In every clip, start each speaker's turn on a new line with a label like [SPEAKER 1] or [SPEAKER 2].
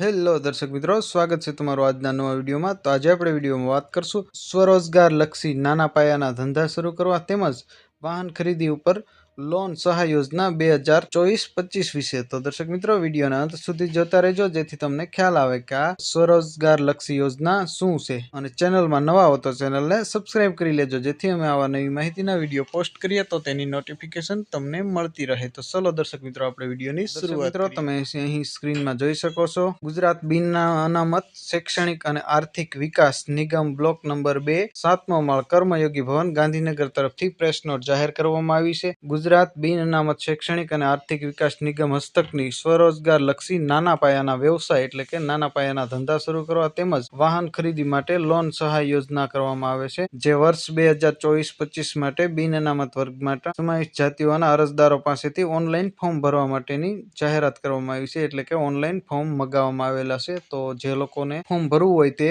[SPEAKER 1] Hello દર્શક મિત્રો, સ્વાગત છે તમારું આજના નવા વિડીયોમાં. તો આજે આપણે વિડીયોમાં વાત કરશું સ્વરોજગાર લક્ષી નાના પાયાના ધંધા શરૂ કરવા તેમજ વાહન ખરીદી ઉપર લોન સહાય યોજના બે હજાર ચોવીસ પચીસ વિશે. તો દર્શક મિત્રો વિડીયોના અંત સુધી જોતા રહેજો. જેથી તમને ખ્યાલ આવે કે આ સ્વરોજગાર લક્ષી યોજના શું છે. અને ચેનલમાં નવા હો તો ચેનલને સબસ્ક્રાઇબ કરી લેજો. જેથી અમે આવા નવી માહિતીના વીડિયો પોસ્ટ કરીએ તો તેની નોટિફિકેશન તમને મળતી રહે. તો ચલો દર્શક મિત્રો આપણે વિડીયોની શરૂઆત મિત્રો તમે અહીં સ્ક્રીનમાં જોઈ શકો છો. ગુજરાત બિનના અનામત શૈક્ષણિક અને આર્થિક વિકાસ નિગમ બ્લોક નંબર બે સાતમો માળ કર્મયોગી ભવન ગાંધીનગર તરફથી પ્રેસ નોટ જાહેર કરવામાં આવી છે. ગુજરાત બિન અનામત શૈક્ષણિક અને આર્થિક વિકાસ નિગમ હસ્તકની સ્વરોજગાર લક્ષી નાના પાયાના વ્યવસાય એટલે કે નાના પાયાના ધંધા શરૂ કરવા તેમજ વાહન ખરીદી માટે લોન સહાય યોજના કરવામાં આવે છે, જે વર્ષ બે હજાર ચોવીસ પચીસ માટે બિન અનામત વર્ગ માટે સમાવિષ્ટ જાતિઓના અરજદારો પાસેથી ઓનલાઈન ફોર્મ ભરવા માટેની જાહેરાત કરવામાં આવી છે, એટલે કે ઓનલાઈન ફોર્મ મગાવવામાં આવેલા છે. તો જે લોકોને ફોર્મ ભરવું હોય તે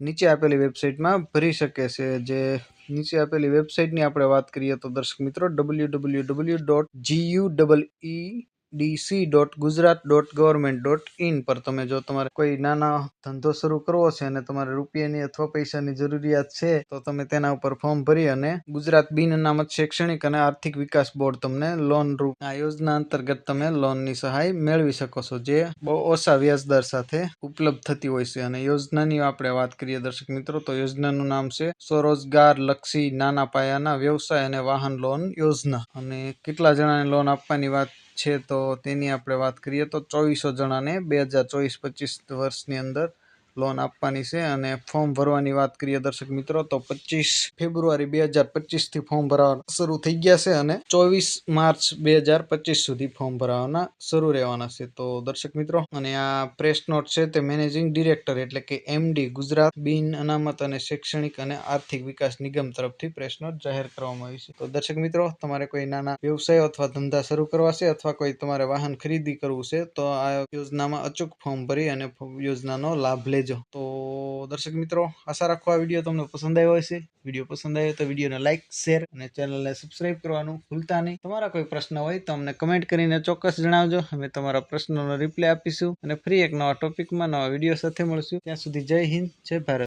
[SPEAKER 1] નીચે આપેલી વેબસાઇટમાં ભરી શકે છે, જે નીચે આપેલી વેબસાઇટની આપણે વાત કરીએ તો દર્શક મિત્રો W W W dot GU double E DC dot Gujarat dot government dot in પર તમે જો તમારે કોઈ નાના ધંધો શરૂ કરવો છે અને તમારે રૂપિયાની અથવા પૈસાની જરૂરિયાત છે, તો તમે તેના ઉપર ફોર્મ ભરી અને ગુજરાત બિન અનામત શૈક્ષણિક અને આર્થિક વિકાસ બોર્ડ તમને લોન રૂપ આ યોજના અંતર્ગત તમે લોનની સહાય મેળવી શકો છો, જે બહુ ઓછા વ્યાજદર સાથે ઉપલબ્ધ થતી હોય છે. અને યોજનાની આપણે વાત કરીએ દર્શક મિત્રો, તો યોજનાનું નામ છે સ્વરોજગાર લક્ષી નાના પાયાના વ્યવસાય અને વાહન લોન યોજના. અને કેટલા જણાને લોન આપવાની વાત છે તો તેની આપણે વાત કરીએ તો ચોવીસો જણાને બે હજાર ચોવીસ પચીસ વર્ષની અંદર લોન આપવાની છે અને ફોર્મ ભરવાની વાત કરીએ દર્શક મિત્રો, તો પચીસ ફેબ્રુઆરી બે હજાર પચીસથી ફોર્મ ભરવા શરૂ થઈ ગયા છે અને ચોવીસ માર્ચ બે હજાર પચીસ સુધી ફોર્મ ભરાવાના શરૂ રહેવાના છે. તો દર્શક મિત્રો, અને આ પ્રેસ નોટ છે તે મેનેજિંગ ડિરેક્ટર એટલે કે એમડી ગુજરાત બિન અનામત અને શૈક્ષણિક અને આર્થિક વિકાસ નિગમ તરફથી પ્રેસ નોટ જાહેર કરવામાં આવી છે. તો દર્શક મિત્રો, તમારે કોઈ નાના વ્યવસાય અથવા ધંધા શરૂ કરવા છે અથવા કોઈ તમારે વાહન ખરીદી કરવું છે, તો આ યોજનામાં અચૂક ફોર્મ ભરી અને યોજનાનો લાભ લેજો. તો દર્શક મિત્રો, આશા રાખો આ વીડિયો તમને પસંદ આવ્યો હશે. વીડિયો પસંદ આવ્યો તો વિડીયોને લાઇક શેર અને ચેનલને સબસ્ક્રાઇબ કરવાનું ભૂલતા નહીં. તમારા કોઈ પ્રશ્ન હોય તો અમને કમેન્ટ કરીને ચોક્કસ જણાવજો. અમે તમારા પ્રશ્નોનો રિપ્લાય આપીશું અને ફ્રી એક નવા ટોપિકમાં નવા વીડિયો સાથે મળશું. ત્યાં સુધી જય હિન્દ, જય ભારત.